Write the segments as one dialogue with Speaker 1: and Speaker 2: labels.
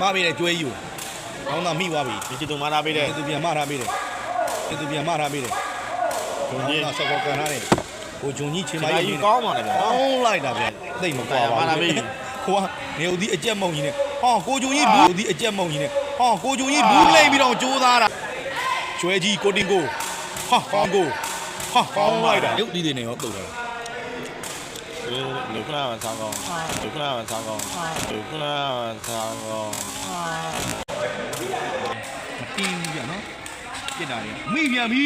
Speaker 1: မှားပေးတယ်ကျွဲကြီးကိုကောင်းတာမိသွားပြီ
Speaker 2: ဒီချစ်သူမာနာပေးတယ်
Speaker 1: ကျေသူပြန်မှားထားပေးတယ်ကျေသူပြန်မှားထားပေးတယ်
Speaker 2: ဂျုံ
Speaker 1: ကော
Speaker 2: ကြီး
Speaker 1: င်းတာဆောက်ကောကန်ထားတယ်ကိုဂျုံကြီးချင်း
Speaker 2: ဒီ
Speaker 1: မ
Speaker 2: မ
Speaker 1: ကြီး
Speaker 2: ကြီး ကောင်းပါလေဗျာ
Speaker 1: ကောင်းလိုက်တာဗျသိမကွာပါ
Speaker 2: မာနာပေး
Speaker 1: ဘူးကိုကနေဦးဒီအကြက်မုံကြီးနဲ့ဟောကိုဂျုံကြီးဘူးဒီအကြက်မုံကြီးနဲ့ဟောကိုဂျုံကြီးဘူးလိမ့်ပြီးတော့ကြိုးစားတာကျွဲကြီးကိုတင်ကိုဟာကောင်းကိုဟာကောင်းလိုက်တာရုပ်ဒီတွေနဲ့ရောတုတ်တယ်
Speaker 2: လူခလာမစားကောင်းလူခလာမစားကောင်းလူခလာမစားကောင်း
Speaker 1: မတင်းဘူးဗျာနော်ပြစ်တာတွေမိပြန်ပြီ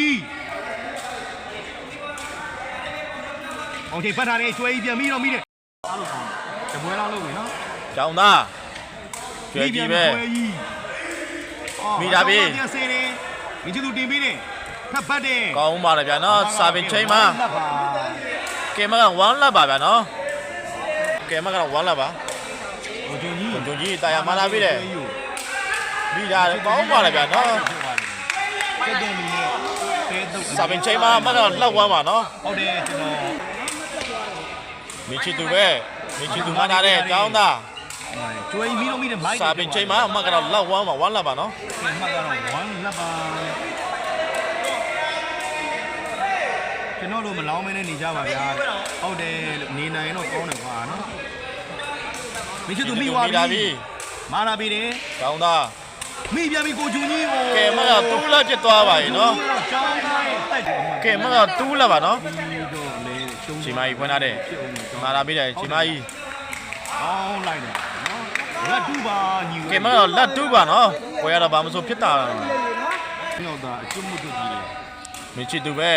Speaker 1: โอเคပတ်ထားတယ်ကျွဲကြီးပြန်ပြီးတော့မိတယ်အားလို့ကောင်းတယ်တပွဲလောက်လုပ်ပြီနော်
Speaker 2: ကျောင်းသားကျွဲကြီးပဲ
Speaker 1: ကျွဲကြီး
Speaker 2: မိတာပြီ
Speaker 1: ပြန်စေတယ်မိချူသူတင်ပြီးတယ်ဖတ်ပတ်တယ်
Speaker 2: ကောင်းပါလေဗျာနော်စာပင်ချိန်မှာ
Speaker 1: လ က်ပါ
Speaker 2: ကဲမက1လပ်ပါဗျာနော်ကဲမက1လပ်ပါ
Speaker 1: ဟိုဂျုံကြီး
Speaker 2: ဂျုံကြီးတာယာမာနာပေးတယ်မိတာကောင်းပါလေဗျာနော်
Speaker 1: တက်တယ်မီနဲ့တဲတော့
Speaker 2: စာပင်ချိန်မှာမကလက်ဝမ်းပါနော်
Speaker 1: ဟုတ်တယ်ကျွန်တော်
Speaker 2: မိချစ်သူပဲမိချစ်သူမာနာတဲ့ကျောင်းသား
Speaker 1: ကျွေးမီတော့မီတယ်မိုက်
Speaker 2: စာပင်ချိန်မှာမကတော့လက်ဝမ်းပါ1လပ်ပါနော်
Speaker 1: ပြန်မှတ်ကတော့1လက်ပါကျွန် တော်တို့မလောင်းမင်းနဲ့နေကြပါဗျာဟုတ်တယ်နေနိုင်ရင်တော့ကောင်းတယ်ကွာနော်မိချစ်သူမိသွားပြီမာလာပြီတယ်
Speaker 2: ကျောင်းသား
Speaker 1: မိပြန်ပြီကိုဂျူကြီးကို
Speaker 2: ကဲမကတူးလက်ဖြစ်သွားပါရင်နော်
Speaker 1: ကျောင်းသားရဲ့တိုက်ကဲ
Speaker 2: မကတူးလက်ပါနော်
Speaker 1: ဒီတော့လေရှုံး
Speaker 2: ချိန်မကြီးဖွင့်ထားတဲ့မာလာပေးတယ်ချိန်မကြီး
Speaker 1: အောင်းလိုက်တယ်နော်လက်တူပါညီ
Speaker 2: ကဲမကတော့လက်တူးပါနော်ဘယ်ရတော့ဘာမဆိုဖြစ်တာ
Speaker 1: မြောက်တာအကျွတ်မှုတို့ကြီးလေ
Speaker 2: မချစ်သူပဲ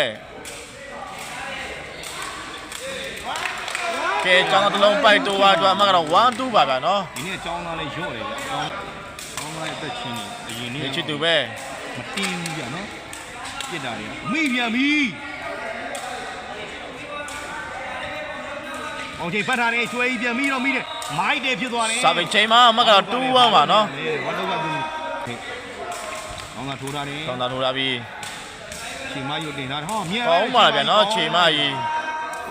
Speaker 2: ကဲကျောင်းသားတစ်လုံးပိုက်တိုးသွားတော့မကတော့1 2ပါဗျာနော်
Speaker 1: ဒီနေ့ကျောင်းသားလေးရော့တယ်ဗျကျောင်းကျောင်းသားရဲ့အသက်ချင်းနေအရင်
Speaker 2: မ
Speaker 1: နေ့
Speaker 2: ချစ်သူပဲ
Speaker 1: မတင်းဘူးဗျနော်ပြစ်တာတွေကမိပြန်ပြီအောင်ချိန်ဖတ်ထားတယ်ကျွဲကြီးပြန်ပြီးတော့မိတယ်မိုက်တယ်ဖြစ်သွားတယ်
Speaker 2: စာပင်ချိန်မှာမကတော့2 1ပါနော်
Speaker 1: ဝတ်တော့ကသူအောင်ကထိုးထားတယ်
Speaker 2: ကျောင်းသားထိုးလာပြီ
Speaker 1: ချိန်မရုပ်တင်ထားတယ်ဟောမြဲ
Speaker 2: ကောင်းပါလားဗျာနော်ချိန်မကြီး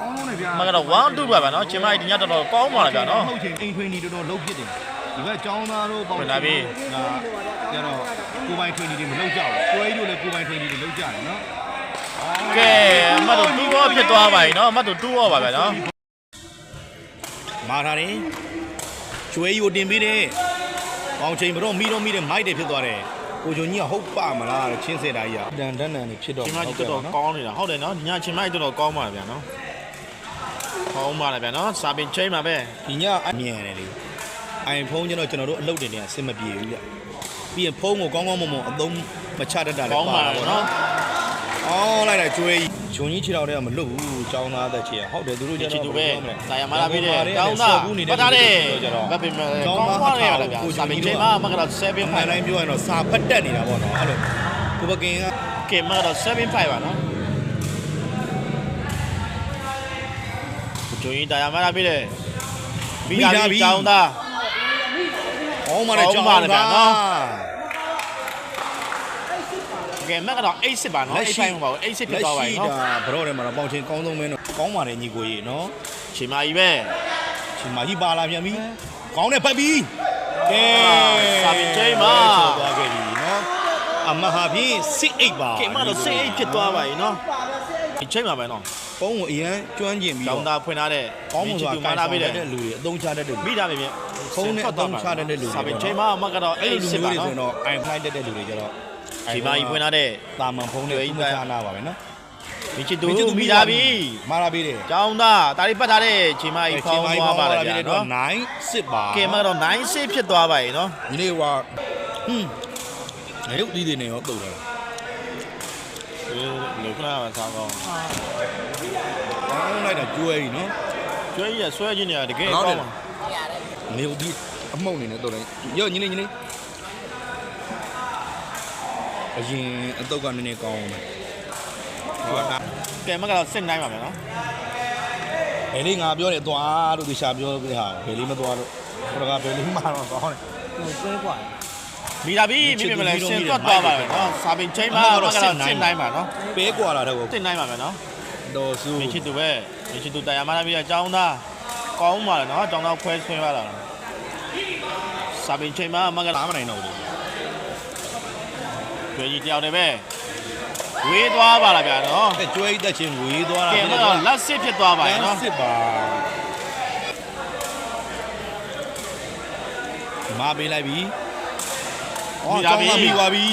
Speaker 1: ကောင်းတယ်ဗျာ
Speaker 2: မကတော့1 2ပါဗျာနော်ချိန်မကြီးဒီညတော်တော်ကောင်းပါလားဗျာနော်
Speaker 1: ဟုတ်ချိန်အိမ်ထွင်းနေတော်တော်လုံးဖြစ်တယ်ဒီဘက်ကျောင်းသားတို့ပေါ့
Speaker 2: ဖွင့်လာပြီ
Speaker 1: ငါကျတော့ကိုပိုင်ထွင်းနေတွေမလုံးကြဘူးကျွဲကြီးတို့လည်းကိုပိုင်ထွင်းနေတွေလုံးကြတယ်နော်
Speaker 2: ကဲမတ်တို့2 1ဖြစ်သွားပါပြီနော်မတ်တို့2 1ပါဗျာနော်
Speaker 1: မာထားတယ်ကျွဲကြီးကိုတင်ပေးတယ်ပေါင်ချိန်ဘတော့မီတော့မီတယ်မိုက်တယ်ဖြစ်သွားတယ်ကိုဂျုံကြီးကဟုတ်ပါမလားချင်းစင်တာကြီးကဒန်ဒန်နန်နေဖြစ်တော့
Speaker 2: ချိန်မကြီးတော်တော်ကောင်းနေတာဟုတ်တယ်နော်ဒီညချိန်မကြီးတော်တော်ကောင်းပါလားဗျာနော် ကောင်းပါလားဗျာနော်စာပင်ချိန်မှာပဲ
Speaker 1: ဒီညအမြင်ရတယ်လေအိုင်ဖုန်းကျတော့ကျွန်တော်တို့အလုပ်တွေနဲ့အဆင်မပြေဘူးကြပြီးရင်ဖုန်းကိုကောင်းကောင်းမွန်မွန်အသုံးမချတတ်တာလည်း
Speaker 2: ကောင်းပါလား
Speaker 1: ပေါ့
Speaker 2: နော်
Speaker 1: အော်လိုက်တာကျွဲကြီးဂျုံကြီးခြေတော်တွေကမလွတ်ဘူးចောင်းသားသက်ချေဟုတ်တယ်သူတို့ကျ
Speaker 2: ချစ်
Speaker 1: တော့
Speaker 2: သူပဲ
Speaker 1: ဘယ်လိုပြောမလဲ
Speaker 2: တာယာမာလာပေးတယ်ကောင်းတာပတ်ထားတယ်ဗတ်ပင်မဲ့ကောင်းပါလေဗျာစာပင်ချိန်မှာမကတော့7
Speaker 1: အမှန်တိုင်းပြောရင်တော့စာဖတ်တက်နေတာပေါ့နော်အဲ့လိုကိုပကင်က
Speaker 2: ကဲမကတော့7 5ပါနော် ဂျိုင်းတာယာမာလာပေးတယ်ပြီးလာပြီကောင်းတာ
Speaker 1: အောင်းမလည်း
Speaker 2: ကော
Speaker 1: ចော
Speaker 2: င်း
Speaker 1: င်း
Speaker 2: ပါ
Speaker 1: သား
Speaker 2: လေဗျာနော်ကဲမကတော့8 10ပါနော်8ဆိုင်ပါဘူး8 10ဖြစ်သွားပါပြီနော်
Speaker 1: ဒါဘရော့ထဲမှာတော့ပေါင်ချင်းကောင်းဆုံးပဲနော်ကောင်းပါတယ်ညီကိုကြီးနော်
Speaker 2: ချိန်မကြီးပဲ
Speaker 1: ချိန်မကြီးပါလာပြန်ပြီကောင်းတယ်ဖတ်ပြီကဲ
Speaker 2: စာပင်ချိန်မှာ
Speaker 1: ကျော်သွားခဲ့ပြီနော်အမဟာဖြင့်စစ်အိတ်ပါ
Speaker 2: ကဲမကတော့6 8ဖြစ်သွားပါပြီနော်ဒီချိန်မှာပဲနော်
Speaker 1: ပုံးကိုအရန်ကျွမ်းကျင်ပြီး
Speaker 2: တော
Speaker 1: တော့
Speaker 2: င်းတာဖွင့်ထားတဲ့
Speaker 1: ကောင်းမှု
Speaker 2: ချ
Speaker 1: ဆိုတာ
Speaker 2: သူ
Speaker 1: ကို
Speaker 2: မာ
Speaker 1: င်
Speaker 2: လာ
Speaker 1: ဆောင်
Speaker 2: ပေး
Speaker 1: တ
Speaker 2: တယ်
Speaker 1: တ်တဲ့လူတွေအသုံးချတတ်တဲ့လူ
Speaker 2: မိတာပဲမြင်
Speaker 1: ဖုန်းနဲ့အသုံးချတတ်တဲ့လူတွေ
Speaker 2: စာပင်ချိန်မှာမကတော့
Speaker 1: အဲ့
Speaker 2: 8
Speaker 1: လိုလူ
Speaker 2: 10
Speaker 1: မျိုး
Speaker 2: ပါ
Speaker 1: တွေဆို
Speaker 2: နော်
Speaker 1: ရင်တော့အိုင်ဖလိုက်တတ်တဲ့လူတွေကျတော့
Speaker 2: ချိန်မကြီးဖွင့်ထားတဲ့
Speaker 1: တာမန်ဖုန်းနဲ့ဥမချနာပါပဲနော်
Speaker 2: မိချစ်သူမိတာပြီ
Speaker 1: မာလာပေးတယ်
Speaker 2: ကျောင်းသားတာလေးပတ်ထားတဲ့ချိန်မကြီးဖောင်းသွားပါလားဗျာနော်
Speaker 1: 9 10ပါ
Speaker 2: ကဲမကတော့9 6ဖြစ်သွားပါပြီနော်
Speaker 1: ဒီနေ့ကဟွန်းရုပ်သီးတွေနဲ့ရောတုတ်တယ်
Speaker 2: လူခလာစားကောင်း
Speaker 1: ကောင်းလိုက်တာကျွဲကြီးနော်
Speaker 2: ကျွဲကြီးဆွဲခြင်းနေတကယ်ကောင်းပါ
Speaker 1: နေဦးဒီအမှုန့်နေနဲ့တုတ်တယ်ရောညီလေးညီလေးအရင်အတုတ်ကနည်းနည်းကောင်းတယ်ဟောတာ
Speaker 2: ကဲမကတော့စစ်နိုင်ပါမယ်နော်
Speaker 1: ဘယ်လေးငါပြောတယ်သွားလို့ဒီရှာပြောပြဟာဘယ်လေးမသွားလို့ဟိုတကဘယ်လေးမှတော့ကောင်းတယ်
Speaker 2: မိတာပြီမိမိမလဲရှင်းသွားသွားပါမယ်နော်စာပင်ချိန်မှာမကတော့စစ်နိုင်ပါနော်
Speaker 1: ပဲကွာလာတော့
Speaker 2: စစ်နိုင်ပါမယ်နော်
Speaker 1: တော်စု
Speaker 2: မိချစ်သူပဲမိချစ်သူတရားမလာပြီးအကြောင်းသားကောင်းပါလေနော်အကြောင်းသားခွဲဆွဲပါလားစာပင်ချိန်မှာအမက
Speaker 1: လာမနိုင်တော့ဘူး
Speaker 2: ကျွေးကြီးတယောက်တည်းပဲဝေးသွားပါလားဗျာနော်
Speaker 1: အဲကျွဲကြီးတက်ချင်းဝေးသွားတာ
Speaker 2: ကဲမတော့လက်စစ်ဖြစ်သွားပါရဲ့နော်
Speaker 1: စစ်ပါမာပေးလိုက်ပြီ ဟောကြောင်းမပြီးပါပြီ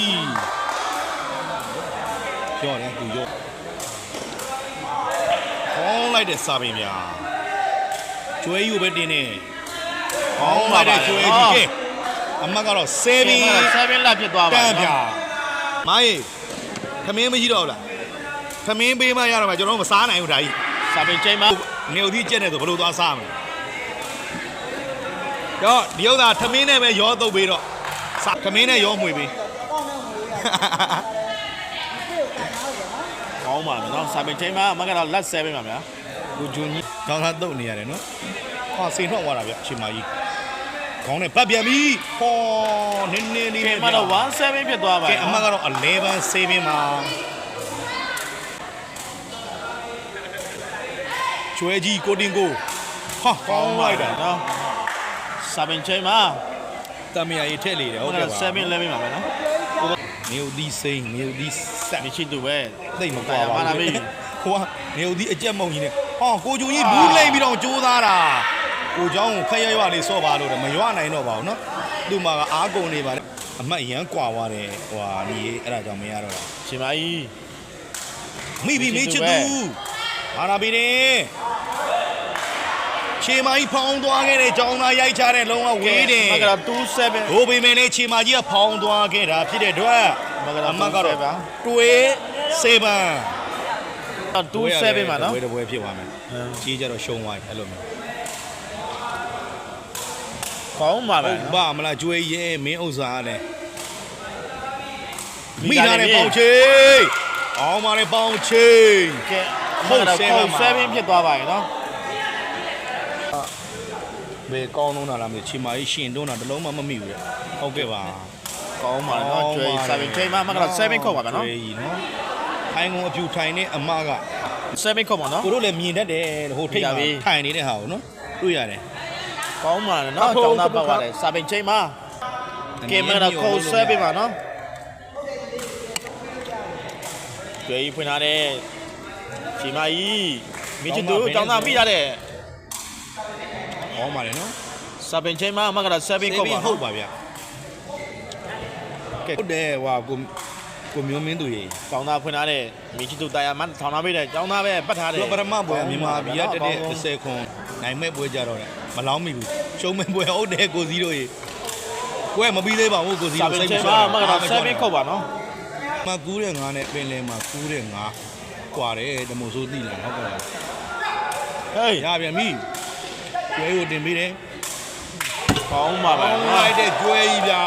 Speaker 1: ကြောတယ်သူကြောခေါင်းလိုက်တဲ့စာပင်ဗျာကျွဲယူပဲတင်းနေခေါင်းလိုက်တဲ့ကျွဲကြီးကဲအမကတော့ဆယ်
Speaker 2: ကဲ
Speaker 1: ပြီ
Speaker 2: မတော့7လက်ဖြစ်သွားပါ
Speaker 1: တ
Speaker 2: ရဲ့
Speaker 1: န်းဗျာ
Speaker 2: နော်
Speaker 1: မိုင်းခမင်းမရှိတော့ဘူးလားခမင်းပေးမှရတော့မှကျွန်တော်တို့မစားနိုင်ဘူးဒါကြီး
Speaker 2: စာပင်ချိန်မှာ
Speaker 1: ငယ်ဦးကြီးကြက်နေဆိုဘယ်လိုသွားစားမလဲတော့ဒီဥစ္စာခမင်းနဲ့ပဲရောတုပ်ပေးတော့စား ခမင်းနဲ့ရောမှွေပေး
Speaker 2: ကောင်းပါမယ်နော်စာပင်ချိန်မှာအမကတော့လက်7ပါဗျာ
Speaker 1: ကိုဂျွန်ကြီးကောင်းသားတုပ်နေရတယ်နော်ဟာစိန်ထွက်သွားတာဗျအချိန်မကြီးခေါင်းနဲ့ပတ်ပြန်ပြီဟောနင်းနေနေ
Speaker 2: ကဲမတော့17ဖြစ်သွားပါ
Speaker 1: ကဲ
Speaker 2: ရဲ့
Speaker 1: အမကတော့11 7မှာကျွဲကြီးကိုတင်ကိုဟာကောင်းလိုက်တာ
Speaker 2: နော်စာပင်ချိန်မှာ
Speaker 1: တမယာရေးထက်လေတယ်
Speaker 2: ဟု
Speaker 1: ဟုတ် တ်
Speaker 2: ကဲ့
Speaker 1: ကဲ့ပါ
Speaker 2: 7 11ပါမယ်နော်
Speaker 1: နေဦးဒီစိန်နေဦးဒီဆက်
Speaker 2: မရှိသူပဲ
Speaker 1: သိမ့်မကွာပါ
Speaker 2: မာလာပြီ
Speaker 1: ဘူးဟိုကနေဦးဒီအကြက်မုံကြီးနဲ့ဟောကိုဂျုံကြီးဘူးလိမ့်ပြီးတော့ကြိုးစားတာကိုเจ้าကိုခက်ရွရွလေးစော့ပါလို့တယ်မရွနိုင်တော့ပါဘူးเนาะသူ့မှာကအားကုန်နေပါလေအမတ်ရမ်းကွာသွားတယ်ဟိုဟာညီအဲ့ဒါကြောင့်မရတော့တာ
Speaker 2: ရှင်မကြီး
Speaker 1: မိပြီမေးချစ်သူဟာနာပြီနေ ခြေမကြီးဖောင်းသွားခဲ့တဲ့ကြောင်းသားရိုက်ချတဲ့လုံးဝဝေးတယ်
Speaker 2: မကတော့27
Speaker 1: ဟိုပေမဲ့လေခြေမကြီးကဖောင်းသွားခဲ့တာဖြစ်တဲ့အတွက်
Speaker 2: မကတော့
Speaker 1: အမတ်ကတော့
Speaker 2: 27ပါ
Speaker 1: တွေးစေပန်
Speaker 2: 27ပါနော်
Speaker 1: ဝေးတပွဲဖြစ်သွားမယ်ကြီးကြတော့ရှုံးသွားတယ်အဲ့လိုမျိုး
Speaker 2: ကောင်းပါပဲ
Speaker 1: ဟုတ်ပါမလားကျွေးရဲမင်းဥစ္စာနဲ့
Speaker 2: မိ
Speaker 1: မိ
Speaker 2: သား
Speaker 1: ထား
Speaker 2: နဲ့
Speaker 1: တဲ့ပေါင်ချေအောင်ပါလေပေါင်ချေ
Speaker 2: ကဲ
Speaker 1: ဟု
Speaker 2: ဟုတ်တ်
Speaker 1: 7
Speaker 2: 7
Speaker 1: ပါ
Speaker 2: 7ဖြစ်သွားပါရဲ့နော်
Speaker 1: ဘယ်ကောင်းလုံးတာလားမသိချီမာကြီးရှင်တွန်းတာတစ်လုံးမှမမိဘူးလေဟုတ်ကဲ့ပါ
Speaker 2: ကောင်းပါနော်ကျွေး7ချိန်မှာမကတော့7ခုတ်ပါပဲနော်
Speaker 1: ကျွေးကြီးနော်ထိုင်ကုန်အပြူထိုင်တဲ့အမက
Speaker 2: 7ခုတ်ပါနော်
Speaker 1: ကိုတို့လည်းမြင်တတ်တယ်ဟိုထိတ်
Speaker 2: ရ
Speaker 1: မှာ
Speaker 2: ပြီ
Speaker 1: ထိုင်နေတဲ့ဟာကိုနော်တွေ့ရတယ်
Speaker 2: ကောင်းပါနော်ကျောင်းသားပတ်ပါတယ်7ချိန်မှာကဲမကတော့ခုတ်7ပါနော်ကျွေးဖွင့်ထားတဲ့ချိန်မကြီးမိချစ်သူကျောင်းသားပြီးရတဲ့
Speaker 1: ဟောပါလေနော်
Speaker 2: 7ချိန်မှာမကတော့7ခုတ်ပါ
Speaker 1: ဟုတ်ပါဗျကဲဟုတ်တယ်ဟွာကိုကိုမျိုးမင်းသူရေ
Speaker 2: ကျောင်းသားဖွင့်ထားတဲ့မိချစ်သူတာယာမန်ထောင်ထားပေးတဲ့ကျောင်းသားပဲပတ်ထားတယ်
Speaker 1: သူပရမပွဲမြန်မာပြည်ကတက်တဲ့30ခွန်နိုင်မဲ့ပွဲကြတော့တယ်မလောင်းမိဘူးရှုံးမဲ့ပွဲဟုတ်တယ်ကိုစီးတို့ရေပွဲမပြီးသေးပါဘူးကိုစီး
Speaker 2: စာ
Speaker 1: တို့
Speaker 2: ပင်
Speaker 1: စိတ်
Speaker 2: ချိန်
Speaker 1: မ
Speaker 2: မှာ
Speaker 1: ဆော့
Speaker 2: မကတော့7ခုတ်ပါနော်
Speaker 1: မကူးတဲ့ငါးနဲ့ပင်လယ်မှာကူးတဲ့ငါးကွာတယ်တမို့ဆိုးသိလားဟုတ်ကဲ့လား
Speaker 2: ဟေး
Speaker 1: ရပြန်ပြီ ကျွဲကိုတင်ပေးတယ်
Speaker 2: ကောင်းပါပဲ
Speaker 1: ကောင်း
Speaker 2: နော်
Speaker 1: လိုက်တဲ့ကျွဲကြီးဗျာ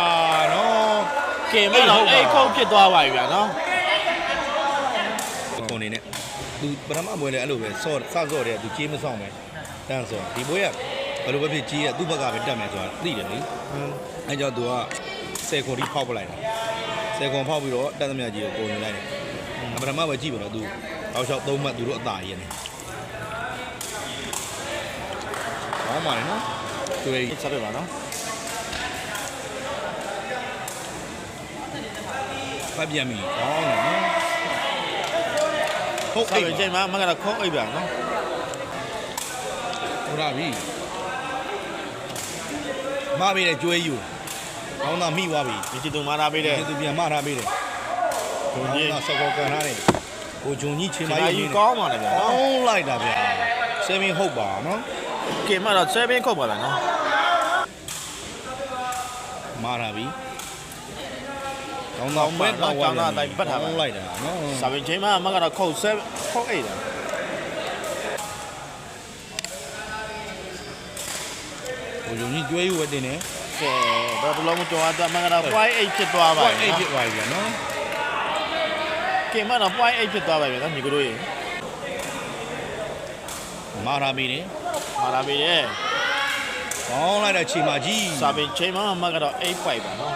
Speaker 1: နော်
Speaker 2: ကဲမတော့အဲ့ခုတ်ဖြစ်သွားပါပြီဗျာနော်
Speaker 1: ခုန်နေနဲ့သူပရမပွဲလည်းအဲ့လိုပဲဆော့စဆော့တယ်သူကြီးမဆောင်ပဲတန်းဆော့ဒီပွဲကဘယ်လိုပဲဖြစ်ကြီးကသူ့ဘက်ကပဲတက်မယ်ဆိုတာသိတယ်လေအဲကြောင့်သူက10ခွန်ထိဖောက်ပလိုက်တာ10ခွန်ဖောက်ပြီးတော့တက်သမျှကြီးကိုပုံယူလိုက်တယ်ပရမပွဲကြည့်ပါတော့သူအောက်လျှောက်သုံးမှတ်သူတို့အသာ ကြီးနေဟောမှာနော်ကျွဲကြီး
Speaker 2: ဆက်ပြပါနော်
Speaker 1: ဖတ်ပြန်ပြီကောင်းတယ်နော်ဟုတ်
Speaker 2: ဆက်
Speaker 1: အိ
Speaker 2: ပြ
Speaker 1: တ်
Speaker 2: ချိန်မှာမကတော့ခုတ်အိပ်ဗျာနော်
Speaker 1: ဟုတ်လားပြီမပေးတဲ့ကျွဲယူကောင်းတာမိသွားပြီ
Speaker 2: ဒီချစ်သူမာနာပေးတဲ့
Speaker 1: ဒီသူပြန်မထားပေးတယ်
Speaker 2: ဂျုံ
Speaker 1: ကော
Speaker 2: ကြီး
Speaker 1: င်းတာစကောကန်ထားတယ်ကိုဂျုံကြီးချင်းမ
Speaker 2: မာ
Speaker 1: ကြီး
Speaker 2: ကြီး
Speaker 1: နေ
Speaker 2: ကောင်းပါလေဗျာ
Speaker 1: ကော
Speaker 2: နော်
Speaker 1: င်းလိုက်တာဗျာဆယ်မင်းဟုတ်ပါနော်
Speaker 2: ကဲမတော့7ခုတ်ပါလားနော်
Speaker 1: မထားပြီကောင်းတာပွဲကောင်းလိုက်တာနော်
Speaker 2: ဆက်ပြချိန်မှာမကတော့ခုတ်7ခုတ်အိပ်တာ
Speaker 1: ကိုဂျုံကြီးကျွဲယူဝတ်တင်တယ်
Speaker 2: ကဲတော့ဘလုံးမတော်တာမကတော့ point 8ဖြစ်သွားပါ
Speaker 1: ပွဲ
Speaker 2: ပြီ
Speaker 1: အိတ်
Speaker 2: နော်
Speaker 1: ဖြစ်သွားပြီဗျာနော်
Speaker 2: ကဲမတော့ point 8ဖြစ်သွားပါပြီနော်ညီကတို့ရေ
Speaker 1: မထားပြီနေ
Speaker 2: မာနာပေးတဲ့
Speaker 1: ကောင်းလိုက်တဲ့ချိန်မကြီး
Speaker 2: ဆက်ပြချိန်မှာမကတော့8 point ပါနော်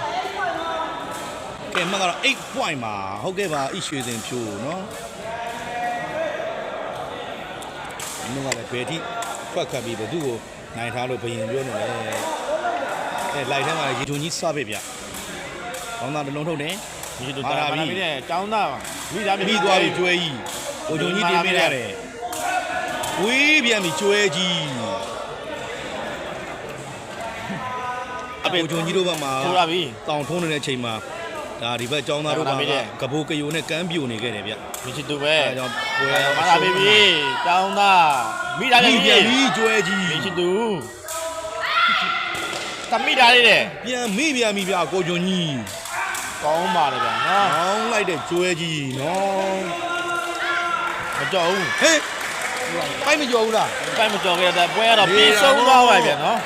Speaker 1: ကဲမကတော့8 point ပါဟုတ်ကဲ့ပါအရွှေစင်ဖြိုးနော်ဒီကလည်းဘယ်ထိထွက်ခတ်ပြီးဘသူ့ကိုနိုင်ထားလို့ဘယင်ပြောနေလဲကအဲလိုက်ထဲမှာရေဂျုံကြီးစပစ်ဗျကောင်းသားတစ်လုံးထုတ်တယ်
Speaker 2: ဒီတို့တာပါပြီတဲ့ကျောင်းသားမိသား
Speaker 1: ပြီးသွားပြီကျွဲကြီးကိုဂျုံကြီးတင်ပေးရတယ် ဝေးပြန်ပြီကျွဲကြီး
Speaker 2: အပေ
Speaker 1: ကိုဂျုံကြီးတို့ဘက်မှာ
Speaker 2: ထိုးရပြီ
Speaker 1: တောင်ထုံးနေတဲ့ချိန်မှာဒါဒီဘက်ចောင်းသားတို့က
Speaker 2: ဟုတ်ပါပြီတဲ့
Speaker 1: ကဘိုးကယိုနဲ့ကမ်းပြိုနေခဲ့တယ်ဗျ
Speaker 2: မိချစ်သူပဲ
Speaker 1: အဲဒါကြောင့်ပွဲ
Speaker 2: မာလာပြီပြီကျောင်းသားမိသား
Speaker 1: ပြီး
Speaker 2: ပြီ
Speaker 1: ပြန်ပြီကျွဲကြီး
Speaker 2: မိချစ်သူတမိသားလေးတဲ့
Speaker 1: ပြန်မိပြန်ပြီဗျကိုဂျုံကြီး
Speaker 2: ကောင်းပါလေဗျာနော်
Speaker 1: ဟောင်းလိုက်တဲ့ကျွဲကြီးနော်
Speaker 2: မကြောက်ဘူး
Speaker 1: ဟေး ပိုက်မကျော်ဘူးလား
Speaker 2: ပိုက်မကြော်ခဲ့တဲ့ပွဲကတော့ပြေဆုံးသွားပါဗျာနော်